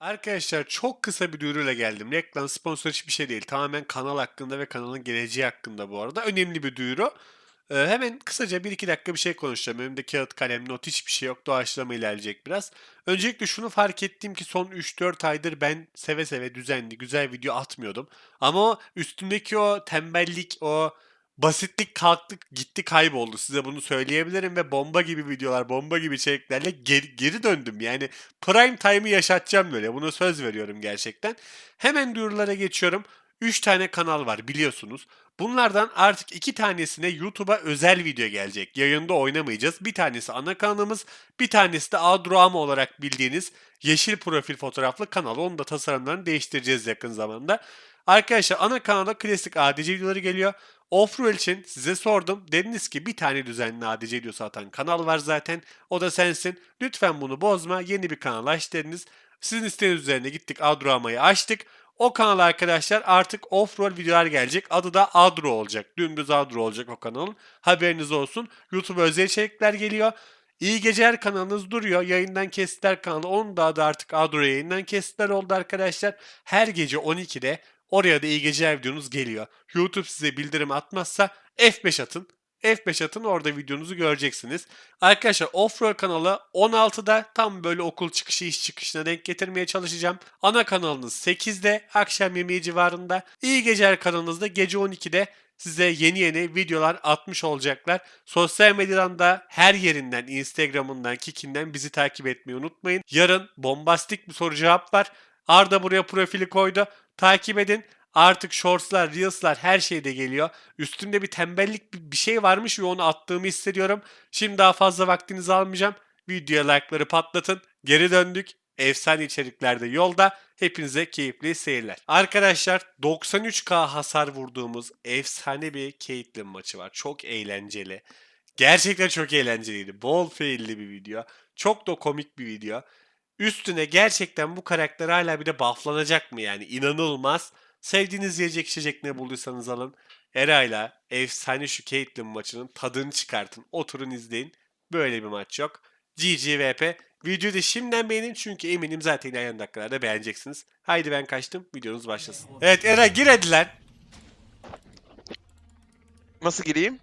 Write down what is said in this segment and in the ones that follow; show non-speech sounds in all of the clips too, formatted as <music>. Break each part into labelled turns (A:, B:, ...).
A: Arkadaşlar çok kısa bir duyuruyla geldim. Reklam, sponsor hiçbir şey değil. Tamamen kanal hakkında ve kanalın geleceği hakkında bu arada. Önemli bir duyuru. Ee, hemen kısaca 1-2 dakika bir şey konuşacağım. Önümde kağıt, kalem, not hiçbir şey yok. Doğaçlama ilerleyecek biraz. Öncelikle şunu fark ettim ki son 3-4 aydır ben seve seve düzenli, güzel video atmıyordum. Ama üstümdeki o tembellik, o basitlik kalktı gitti kayboldu. Size bunu söyleyebilirim ve bomba gibi videolar, bomba gibi içeriklerle geri, geri döndüm. Yani prime time'ı yaşatacağım böyle. Buna söz veriyorum gerçekten. Hemen duyurulara geçiyorum. 3 tane kanal var biliyorsunuz. Bunlardan artık 2 tanesine YouTube'a özel video gelecek. Yayında oynamayacağız. Bir tanesi ana kanalımız, bir tanesi de Adroama olarak bildiğiniz yeşil profil fotoğraflı kanal. Onun da tasarımlarını değiştireceğiz yakın zamanda. Arkadaşlar ana kanalda klasik ADC videoları geliyor. Offroad için size sordum. Dediniz ki bir tane düzenli ADC video satan kanal var zaten. O da sensin. Lütfen bunu bozma. Yeni bir kanal aç dediniz. Sizin isteğiniz üzerine gittik Adroama'yı açtık. O kanal arkadaşlar artık off-road videolar gelecek. Adı da Adro olacak. Dümdüz Adro olacak o kanalın. Haberiniz olsun. YouTube özel içerikler geliyor. İyi Geceler kanalınız duruyor. Yayından kesitler kanalı. Onun da adı artık Adro yayından kesitler oldu arkadaşlar. Her gece 12'de oraya da iyi geceler videonuz geliyor. YouTube size bildirim atmazsa F5 atın. F5 atın orada videonuzu göreceksiniz. Arkadaşlar Offroad kanalı 16'da tam böyle okul çıkışı iş çıkışına denk getirmeye çalışacağım. Ana kanalınız 8'de akşam yemeği civarında. İyi geceler kanalınızda gece 12'de size yeni yeni videolar atmış olacaklar. Sosyal medyadan da her yerinden Instagram'ından, Kiki'nden bizi takip etmeyi unutmayın. Yarın bombastik bir soru cevap var. Arda buraya profili koydu. Takip edin. Artık shortslar, reels'lar her şeyde geliyor. Üstümde bir tembellik bir şey varmış ve onu attığımı hissediyorum. Şimdi daha fazla vaktinizi almayacağım. Videoya like'ları patlatın. Geri döndük. Efsane içeriklerde yolda. Hepinize keyifli seyirler. Arkadaşlar 93k hasar vurduğumuz efsane bir Caitlyn maçı var. Çok eğlenceli. Gerçekten çok eğlenceliydi. Bol failli bir video. Çok da komik bir video. Üstüne gerçekten bu karakter hala bir de bufflanacak mı yani? İnanılmaz. Sevdiğiniz yiyecek içecek ne bulduysanız alın. Eray'la efsane şu Caitlyn maçının tadını çıkartın. Oturun izleyin. Böyle bir maç yok. GGVP. Videoyu da şimdiden beğenin çünkü eminim zaten ilerleyen dakikalarda beğeneceksiniz. Haydi ben kaçtım. Videonuz başlasın. Evet Eray gir hadi lan.
B: Nasıl gireyim?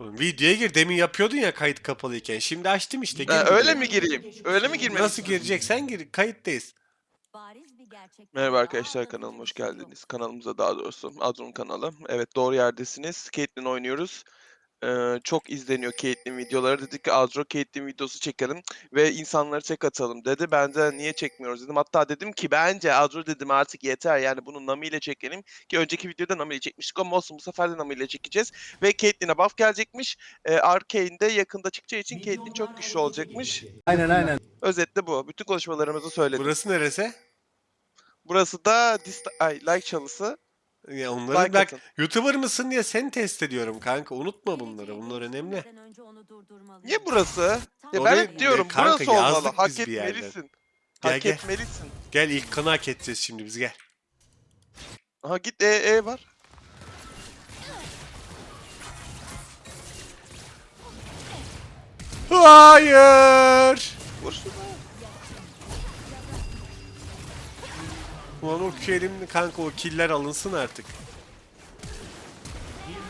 A: Oğlum, videoya gir. Demin yapıyordun ya kayıt kapalıyken. Şimdi açtım işte. Gir
B: Ha, öyle mi gireyim? Öyle mi girmem?
A: Nasıl gireceksen gir. Kayıttayız.
B: Merhaba arkadaşlar kanalıma hoş geldiniz. Kanalımıza daha doğrusu Adron kanalı. Evet doğru yerdesiniz. Caitlyn oynuyoruz. Ee, çok izleniyor Caitlyn videoları. Dedik ki Adro Caitlyn videosu çekelim ve insanları çek atalım dedi. Ben de niye çekmiyoruz dedim. Hatta dedim ki bence Adro dedim artık yeter. Yani bunu Nami ile çekelim. Ki önceki videoda Nami ile çekmiştik ama olsun bu sefer de Nami ile çekeceğiz. Ve Caitlyn'e buff gelecekmiş. Ee, Arcane'de yakında çıkacağı için Caitlyn çok güçlü olacakmış.
C: Aynen aynen.
B: Özetle bu. Bütün konuşmalarımızı söyledim.
A: Burası neresi?
B: Burası da dis ay, like çalısı.
A: Ya onları
B: Like
A: bak
B: atın.
A: YouTuber mısın diye seni test ediyorum kanka. Unutma bunları. Bunlar önemli.
B: Niye burası? Ya ben hep diyorum
A: kanka
B: burası olmalı. Hak etmelisin.
A: Gel,
B: Hak
A: gel.
B: etmelisin.
A: Gel ilk kanı hak edeceğiz şimdi biz gel.
B: Aha git E, E var.
A: Hayır.
B: Vur şunu.
A: Ulan o kelim kanka o killer alınsın artık.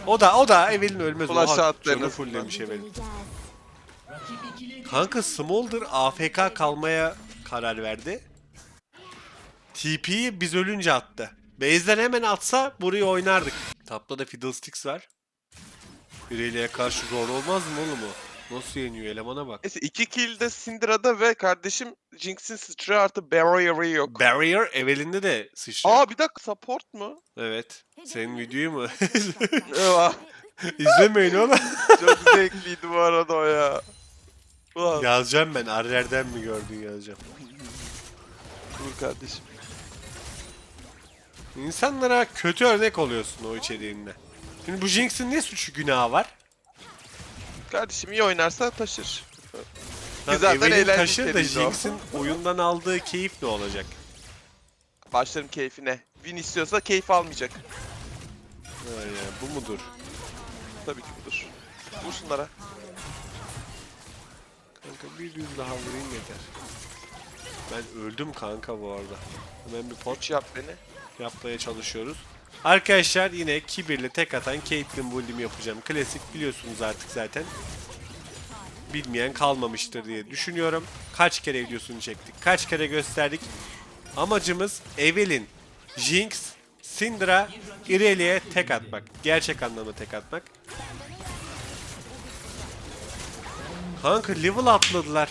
A: O da o da Evelyn ölmez.
B: Flash azından.
A: fulllemiş Evelyn. Kanka Smolder AFK kalmaya karar verdi. TP'yi biz ölünce attı. Base'den hemen atsa burayı oynardık. Tapta da Fiddlesticks var. Biriyle karşı zor olmaz mı oğlum o? Nasıl yeniyor elemana bak.
B: Neyse 2 kill de Syndra'da ve kardeşim Jinx'in sıçrıyor artı barrier'ı yok.
A: Barrier Evelyn'de de sıçrıyor.
B: Aa bir dakika support mu?
A: Evet. Senin videoyu mu?
B: Eyvah.
A: İzlemeyin oğlum. <laughs>
B: Çok zevkliydi bu arada o ya. Ulan
A: Yazacağım ben. Arrer'den mi gördün yazacağım.
B: dur kardeşim.
A: İnsanlara kötü örnek oluyorsun o içeriğinde. Şimdi bu Jinx'in ne suçu günahı var?
B: Kardeşim iyi oynarsa taşır.
A: Lan
B: zaten
A: Evelyn
B: eğlenceli
A: taşır da
B: seriydi o.
A: Jinx'in oyundan aldığı keyif ne olacak?
B: Başlarım keyfine. Win istiyorsa keyif almayacak.
A: Ya, bu mudur?
B: Tabii ki budur. Vur şunlara.
A: Kanka bir düz daha vurayım yeter. Ben öldüm kanka bu arada. Hemen bir pot
B: Üç yap beni.
A: yapmaya çalışıyoruz. Arkadaşlar yine kibirli tek atan Caitlyn build'imi yapacağım. Klasik biliyorsunuz artık zaten. Bilmeyen kalmamıştır diye düşünüyorum. Kaç kere videosunu çektik. Kaç kere gösterdik. Amacımız Evelyn, Jinx, Syndra, Irelia'ya tek atmak. Gerçek anlamda tek atmak. Kanka level atladılar.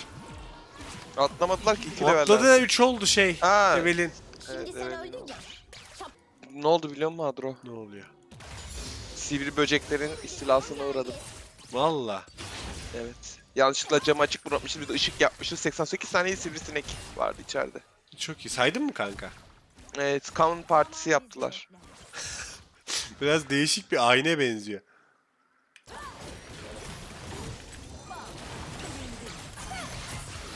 B: Atlamadılar ki 2 leveller.
A: Atladı 3 oldu şey.
B: Ha.
A: Evelyn.
B: Evet,
C: Şimdi sen
B: evet. Ne oldu biliyor musun Adro?
A: Ne oluyor?
B: Sivri böceklerin istilasına uğradım.
A: Valla.
B: Evet. Yanlışlıkla camı açık bırakmışız bir de ışık yapmışız. 88 saniye sivrisinek vardı içeride.
A: Çok iyi. Saydın mı kanka?
B: Evet, Common Partisi yaptılar. <laughs>
A: Biraz değişik bir ayna benziyor.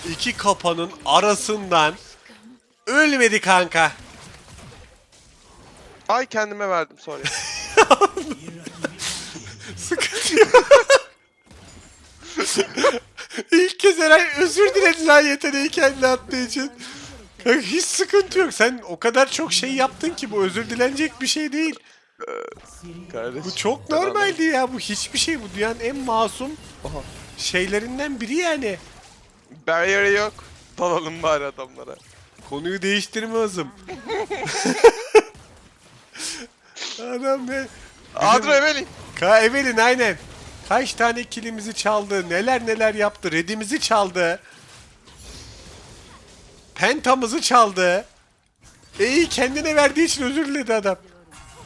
A: İki kapanın arasından ölmedi kanka.
B: Ay kendime verdim sorry. <laughs>
A: Sıkıntı yok. İlk kez Eray özür diledi lan yeteneği kendi attığı için. Kanka hiç sıkıntı yok. Sen o kadar çok şey yaptın ki bu özür dilenecek bir şey değil.
B: Kardeş.
A: Bu çok normaldi ya. Bu hiçbir şey. Bu dünyanın en masum
B: Aha.
A: şeylerinden biri yani.
B: Barrier yok. Dalalım bari adamlara.
A: Konuyu değiştirme hızım. <laughs> Adam ne?
B: Adro Evelyn.
A: Ka Evelyn aynen. Kaç tane kilimizi çaldı, neler neler yaptı, redimizi çaldı. Pentamızı çaldı. E iyi kendine verdiği için özür diledi adam.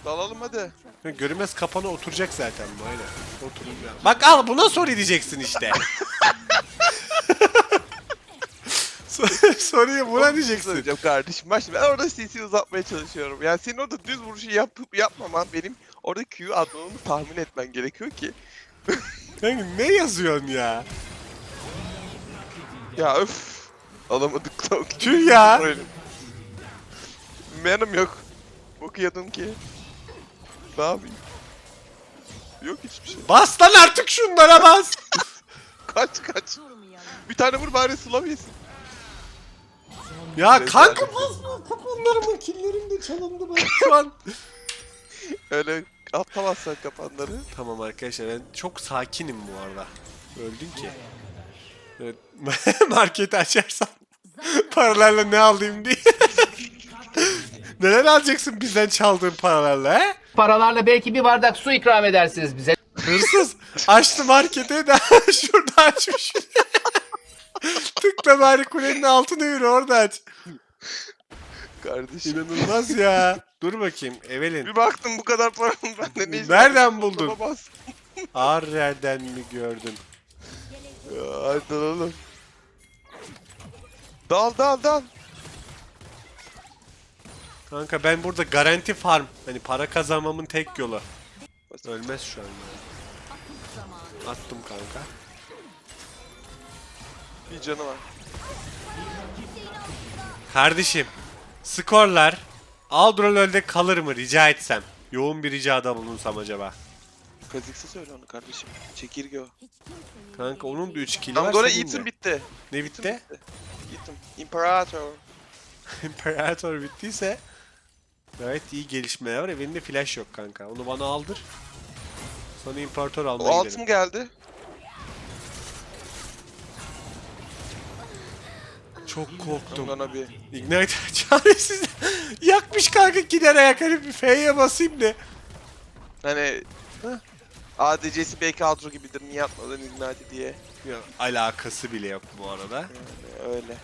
B: Dalalım hadi.
A: Ha, Görünmez kapana oturacak zaten bu aynen. Oturun ya. Bak al buna sor diyeceksin işte. <laughs> Sor- Soruyu buna diyeceksin.
B: Söyleyeceğim kardeşim. Bak şimdi ben orada CC uzatmaya çalışıyorum. Yani senin orada düz vuruşu yapıp yapmaman benim orada Q'yu atmamı tahmin etmen gerekiyor ki. <laughs>
A: Kanka ne yazıyorsun ya?
B: Ya öf. Alamadık da.
A: Tüh ya.
B: Benim yok. Okuyordum ki. Ne yapayım? Yok hiçbir şey.
A: Bas lan artık şunlara bas. <laughs>
B: Kaç kaç. Bir tane vur bari Slav yesin.
A: Ya kanka basma. Kapanlarımın killerim de çalındı bak şu an. <laughs>
B: Öyle atlamazsan kapanları.
A: tamam arkadaşlar ben çok sakinim bu arada. Öldün ki. Evet, <laughs> marketi açarsam <laughs> paralarla ne alayım diye. Neler alacaksın bizden çaldığın paralarla he?
D: Paralarla belki bir bardak su ikram edersiniz bize.
A: Hırsız. Açtı marketi de şurada açmış. <laughs> Tıkla bari kulenin altına yürü orada aç.
B: Kardeşim.
A: İnanılmaz ya. <laughs> Dur bakayım Evelyn.
B: Bir baktım bu kadar param bende ne
A: Nereden buldun? Ağır <laughs> yerden mi gördün?
B: Ya, Hadi dalalım. Dal dal dal.
A: Kanka ben burada garanti farm. Hani para kazanmamın tek yolu. Ölmez şu an ya. Attım kanka.
B: Bir canı var.
A: Kardeşim. Skorlar. Aldrolöl'de kalır mı rica etsem? Yoğun bir ricada bulunsam acaba.
B: Kazıksı söyle onu kardeşim. Çekirge o.
A: Kanka onun da 3 kili
B: Tamam
A: var. De.
B: Ethan bitti.
A: Ne bitti?
B: Ethan. İmparator. <laughs>
A: İmparator bittiyse gayet iyi gelişmeler var. Evinde flash yok kanka. Onu bana aldır. Sonra imparator
B: O
A: almaya gidelim.
B: altın geldi.
A: Çok korktum.
B: Ondan bir.
A: Ignite <laughs> çaresiz. Yakmış kanka gider ayak hani bir F'ye basayım da.
B: Hani
A: Heh.
B: ADC'si belki Adro gibidir. Niye atmadın Ignite diye.
A: Ya, alakası bile yok bu arada.
B: Yani öyle.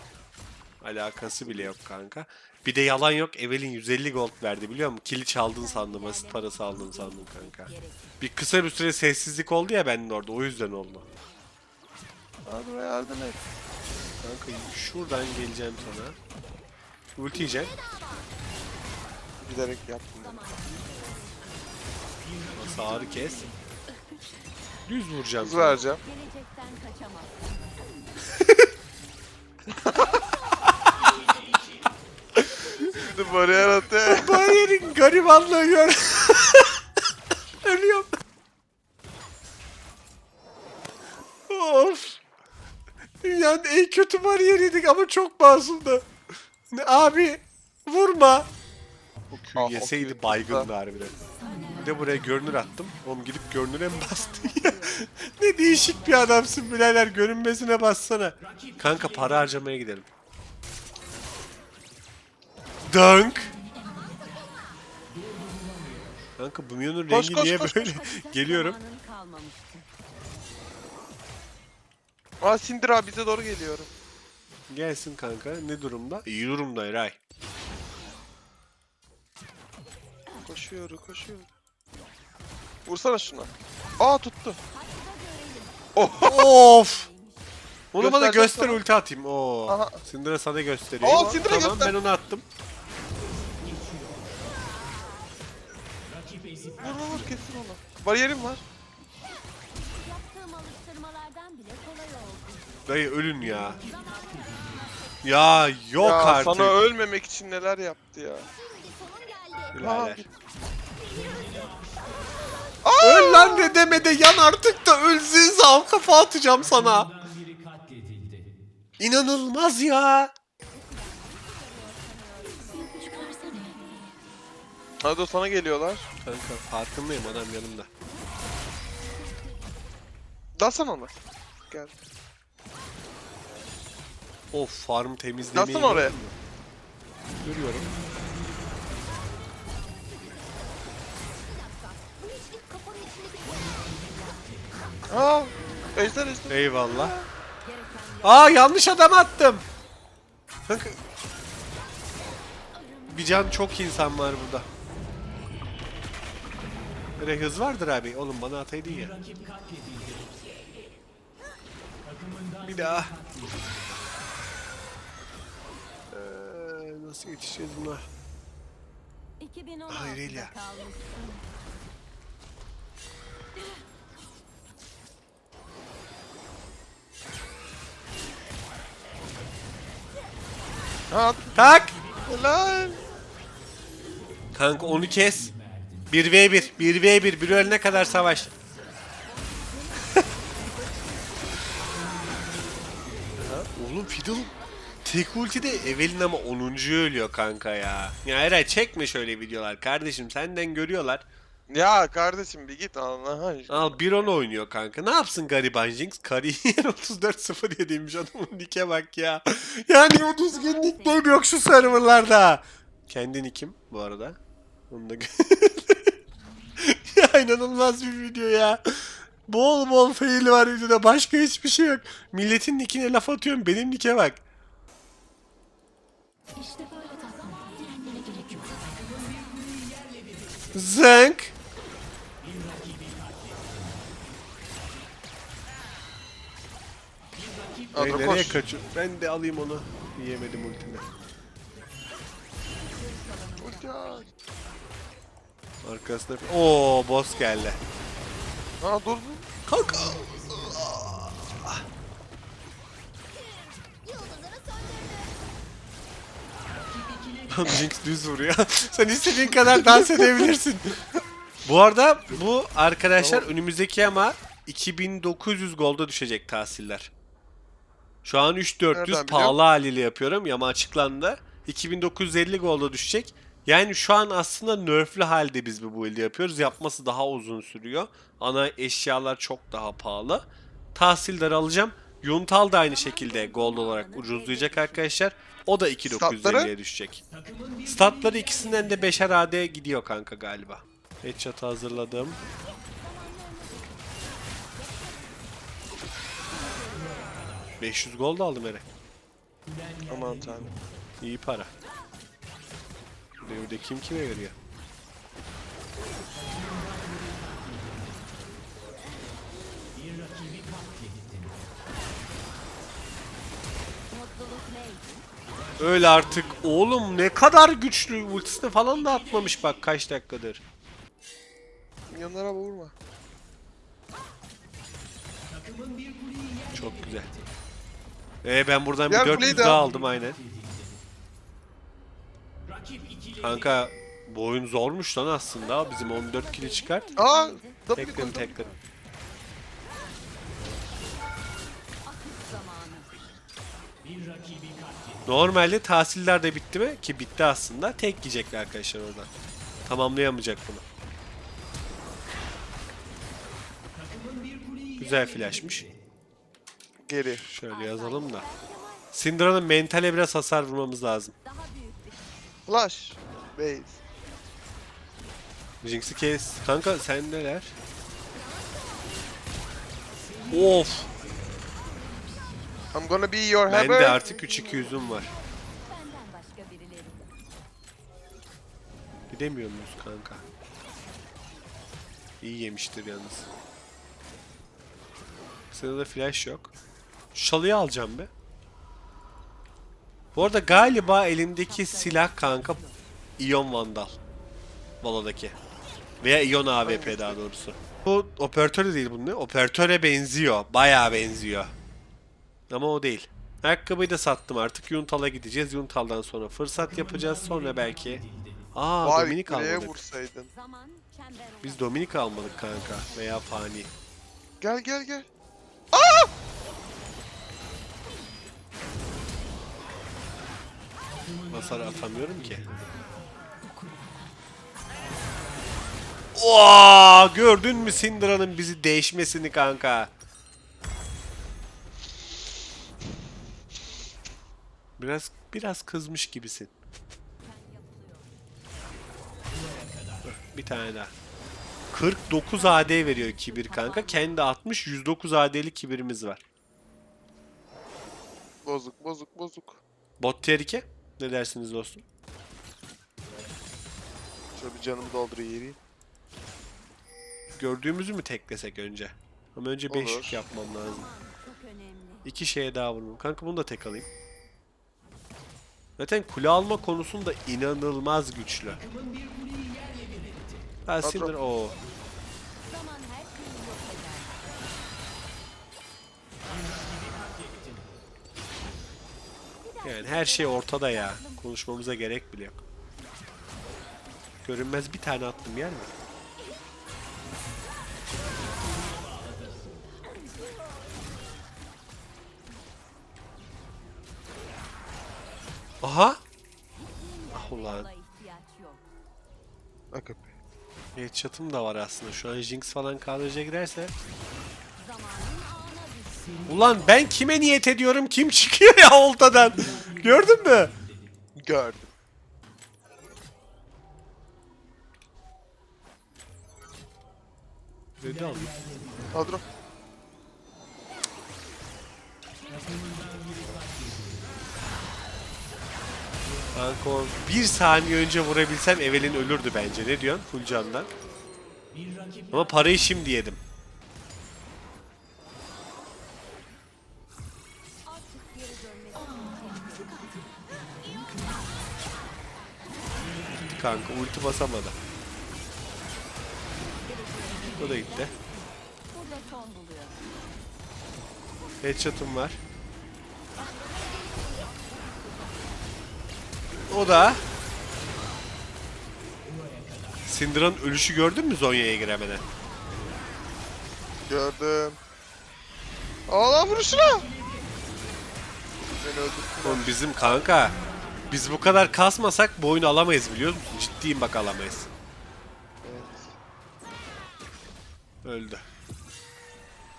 A: Alakası bile yok kanka. Bir de yalan yok. Evelyn 150 gold verdi biliyor musun? Kili çaldın sandım. Basit parası aldın sandım kanka. Bir kısa bir süre sessizlik oldu ya benim orada. O yüzden oldu.
B: Adro yardım et.
A: Kanka şuradan geleceğim sana. Ulti yiyeceğim.
B: Giderek yaptım. ben.
A: Hasarı kes. Düz vuracağım
B: Hız vereceğim.
C: Gelecekten kaçamaz.
B: Şimdi bariyer atı.
A: Bariyerin garibanlığı gör. <laughs> Ölüyorum. of. Dünyanın en kötü bariyeriydik ama çok masumdu. Ne abi vurma. O
B: Ah,
A: Q'yu
B: o
A: yeseydi
B: Q
A: baygındı harbiden. Bir de buraya görünür attım. Oğlum gidip görünüre mi bastın ya? <laughs> ne değişik bir adamsın birader. Görünmesine bassana. Kanka para harcamaya gidelim. Dunk. Kanka bu minyonun
B: Koş,
A: rengi
B: koş,
A: niye
B: koş,
A: böyle? <laughs> Geliyorum.
C: Zamanın kalmamıştı.
B: Aa Syndra bize doğru geliyor.
A: Gelsin kanka. Ne durumda? İyi durumda Eray.
B: Koşuyor, koşuyor. Vursana şuna. Aa tuttu.
A: of! Onu bana
B: Göstereceğim
A: göster
B: sana.
A: ulti atayım. Oo.
B: Aha.
A: Syndra sana gösteriyor.
B: Oo, Syndra
A: tamam
B: göster.
A: ben onu attım.
B: Vur vur vur kesin onu. Bariyerim var.
C: Yaptığım alıştırmalardan bile kolay.
A: Dayı ölün ya. Ya yok
B: ya
A: artık.
B: sana ölmemek için neler yaptı ya.
A: Birader. Öl lan ne deme de yan artık da ölsün zav kafa atacağım sana. İnanılmaz ya.
B: Hadi sana geliyorlar.
A: Kanka farkındayım adam yanımda.
B: Dalsana onu. Gel.
A: Of farm temizlemeyi
B: Dalsana oraya.
A: Görüyorum.
B: Aa, ejder ejder.
A: Eyvallah. Aa yanlış adam attım. Kanka. Bir can çok insan var burada. Böyle hız vardır abi. Oğlum bana ataydın ya. Bir daha. Nasıl yetişeceğiz buna?
C: 2016'da
A: Hayır, İlya.
C: kalmışsın.
B: Ha,
A: Tak!
B: helal.
A: Kanka onu kes. 1v1, 1v1, bir ölene kadar savaş. Ha, Oğlum Fiddle tek ultide Evelyn ama 10. ölüyor kanka ya. Ya Eray çekme şöyle videolar kardeşim senden görüyorlar.
B: Ya kardeşim bir git Allah aşkına.
A: Al bir on oynuyor kanka. Ne yapsın gariban Jinx? Kariyer 34-0 diye demiş adamın nike bak ya. Yani 30 gün nickname yok şu serverlarda. Kendi nickim bu arada. Onu da <laughs> Ya inanılmaz bir video ya. Bol bol fail var videoda. Başka hiçbir şey yok. Milletin nickine laf atıyorum. Benim nicke bak.
C: İşte böyle tatlım. Direnmene gerek yok.
A: Zınk. Hey,
B: Adro
A: nereye
B: koş.
A: kaçıyor? Ben de alayım onu. Yiyemedim ultimi.
B: Ulti aç.
A: Arkasında... Oo boss geldi.
B: Ha dur dur.
A: Kalk. Jinx düz vuruyor. <laughs> Sen istediğin kadar dans edebilirsin. bu arada bu arkadaşlar önümüzdeki ama 2900 golda düşecek tahsiller. Şu an 3400
B: Nereden
A: pahalı haliyle yapıyorum. Yama açıklandı. 2950 golda düşecek. Yani şu an aslında nerflü halde biz bu build'i yapıyoruz. Yapması daha uzun sürüyor. Ana eşyalar çok daha pahalı. Tahsildar alacağım. Yuntal da aynı şekilde gold olarak ucuzlayacak arkadaşlar. O da 2950'ye
B: Statları?
A: düşecek. Statları ikisinden de 5'er AD gidiyor kanka galiba. Headshot hazırladım. ...500 gol da aldım Ere.
B: Aman tanrım.
A: İyi para. Devde kim kime veriyor? Öyle artık. Oğlum ne kadar güçlü. Ultisini falan da atmamış bak kaç dakikadır.
B: Milyonlara vurma.
A: Çok güzel. Ee ben buradan bir
B: Diğer
A: 400
B: kuleyi de
A: daha
B: al.
A: aldım aynen. Kanka bu oyun zormuş lan aslında. Bizim 14 kili çıkart.
B: Aa,
A: Tekledim
B: koydum.
A: tekledim. Normalde tahsiller de bitti mi? Ki bitti aslında. Tek yiyecekler arkadaşlar oradan. Tamamlayamayacak bunu. Güzel flashmış.
B: Geri.
A: Şöyle yazalım da. Syndra'nın mentale biraz hasar vurmamız lazım.
B: Flash. Base.
A: Jinx'i kes. Kanka sen neler? Of.
B: I'm gonna be your
A: Bende
B: hammer.
A: artık 3-200'üm var.
C: benden başka birileri.
A: Gidemiyor muyuz kanka? İyi yemiştir yalnız. Sırada flash yok. Şu Şalıyı alacağım be. Bu arada galiba elimdeki silah kanka Ion Vandal. Valo'daki. Veya Ion AWP daha doğrusu. Bu operatör değil bunun ne? Operatöre benziyor. Bayağı benziyor. Ama o değil. Ayakkabıyı da sattım artık. Yuntal'a gideceğiz. Yuntal'dan sonra fırsat yapacağız. Sonra belki... Aa
B: Vay
A: Dominik almadık.
B: vursaydın.
A: Biz Dominik almadık kanka. Veya Fani.
B: Gel gel gel.
A: Hasar atamıyorum ki. Oo, gördün mü Syndra'nın bizi değişmesini kanka? Biraz biraz kızmış gibisin. Bir tane daha. 49 AD veriyor kibir kanka. Kendi 60 109 AD'li kibirimiz var.
B: Bozuk bozuk bozuk.
A: Bot tier 2. Ne dersiniz dostum?
B: Şöyle bir canımı doldurayım yeri.
A: Gördüğümüzü mü teklesek önce? Ama önce 5
B: Olur.
A: yapmam lazım. İki şeye daha vurmam. Kanka bunu da tek alayım. Zaten kule alma konusunda inanılmaz güçlü. Ha Syndra o. Yani her şey ortada ya. Konuşmamıza gerek bile yok. Görünmez bir tane attım yer mi?
B: Bak
A: Headshot'ım da var aslında. Şu an Jinx falan kadraja girerse. Ulan ben kime niyet ediyorum? Kim çıkıyor ya oltadan? Gördün mü?
B: gördüm.
A: Dedi alayım.
B: Kadro.
A: Kanka o bir saniye önce vurabilsem Evelyn ölürdü bence. Ne diyorsun? Full candan. Ama parayı şimdi yedim.
C: Dönmesi
A: Kanka ulti basamadı. O da gitti. Headshot'ım var. O da. Syndra'nın ölüşü gördün mü Zonya'ya giremeden?
B: Gördüm. Allah vuruşuna. Beni öldürdün.
A: Oğlum bizim kanka. Biz bu kadar kasmasak bu oyunu alamayız biliyor musun? Ciddiyim bak alamayız. Öldü.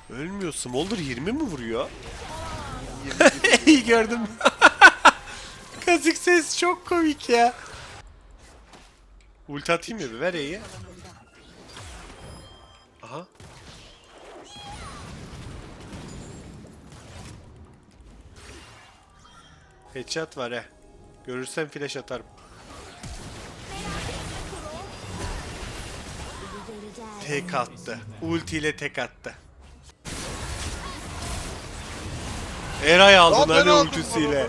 A: Ölmüyor. Smolder 20 mi vuruyor?
B: 20 <laughs>
A: İyi gördüm. Kazık ses çok komik ya. Ulti atayım mı? Ver E'yi. Aha. Headshot var he. Görürsem flash atarım. Tek attı. Ulti ile tek attı. Eray aldı
B: aldım
A: ultisiyle.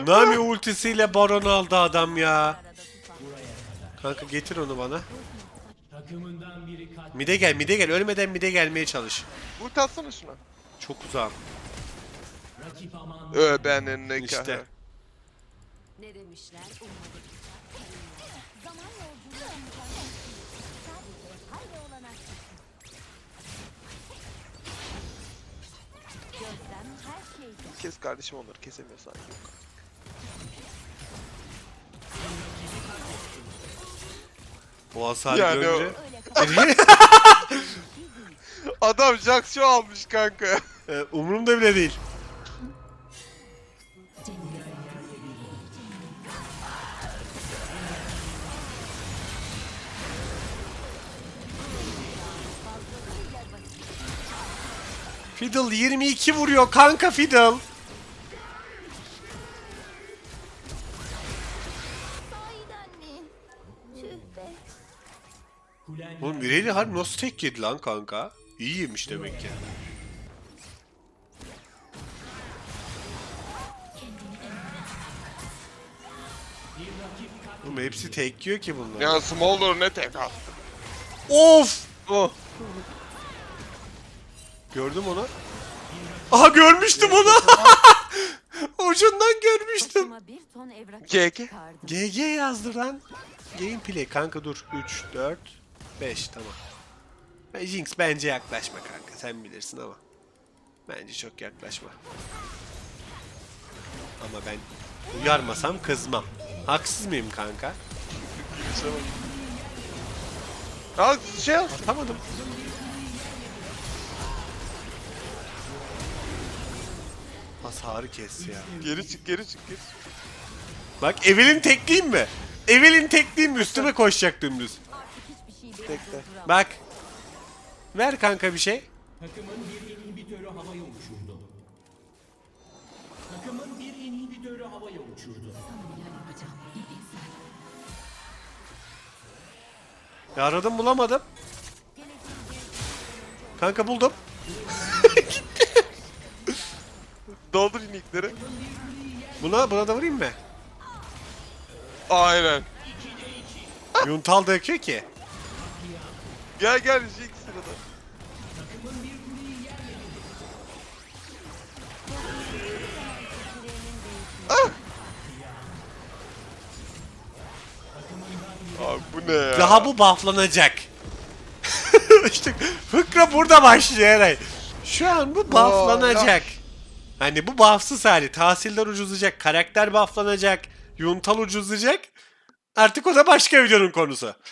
A: Nami ultisiyle Baron aldı adam ya. Kanka getir onu bana. Mide gel, mide gel. Ölmeden mide gelmeye çalış.
B: Ulti atsana şuna.
A: Çok uzağım.
B: Ö benim ne
A: İşte.
C: Ne demişler? Ummadık. Zaman yolculuğu mükemmel. Sadece hayli olanak. Gözlem her şeyde.
B: Kes kardeşim onları kesemiyorsan yok.
A: O hasarı
B: Yani
A: görünce. <laughs>
B: Adam Jax'ı almış kanka.
A: Ee, Umurumda bile değil. Fiddle 22 vuruyor kanka Fiddle. Oğlum Mireli harbi nasıl tek yedi lan kanka? İyi yemiş demek ki. Oğlum hepsi tek yiyor ki bunlar.
B: Ya Smolder ne tek attı.
A: Of!
B: Oh.
A: Gördüm onu. Aha görmüştüm onu. <laughs> Ucundan görmüştüm.
B: GG.
A: GG yazdı lan. Gameplay kanka dur. 3, 4, 5 tamam. Ben Jinx bence yaklaşma kanka sen bilirsin ama. Bence çok yaklaşma. Ama ben uyarmasam kızmam. Haksız mıyım kanka?
B: Ya şey al.
A: Atamadım. Hasarı kes ya.
B: Geri çık geri çık geri. çık.
A: Bak Evelyn tekleyeyim mi? Evelyn tekleyeyim mi? Üstüme koşacak dümdüz.
C: Artık hiçbir şey beni
B: Tekte.
A: Bak. Ver kanka bir şey.
E: Takımın bir inhibitörü havaya uçurdu. Takımın bir inhibitörü havaya uçurdu.
A: Ya aradım bulamadım. Kanka buldum. <laughs>
B: Doldur inikleri.
A: Buna buna da vurayım mı?
B: Aynen.
A: Yuntal da yakıyor ki.
B: Gel gel Jinx sırada. Abi bu ne ya?
A: Daha bu bufflanacak. <laughs> işte fıkra burada başlıyor Eray. Şu an bu bufflanacak. Hani bu buffsız hali. Tahsiller ucuzlayacak. Karakter bufflanacak. Yuntal ucuzlayacak. Artık o da başka videonun konusu.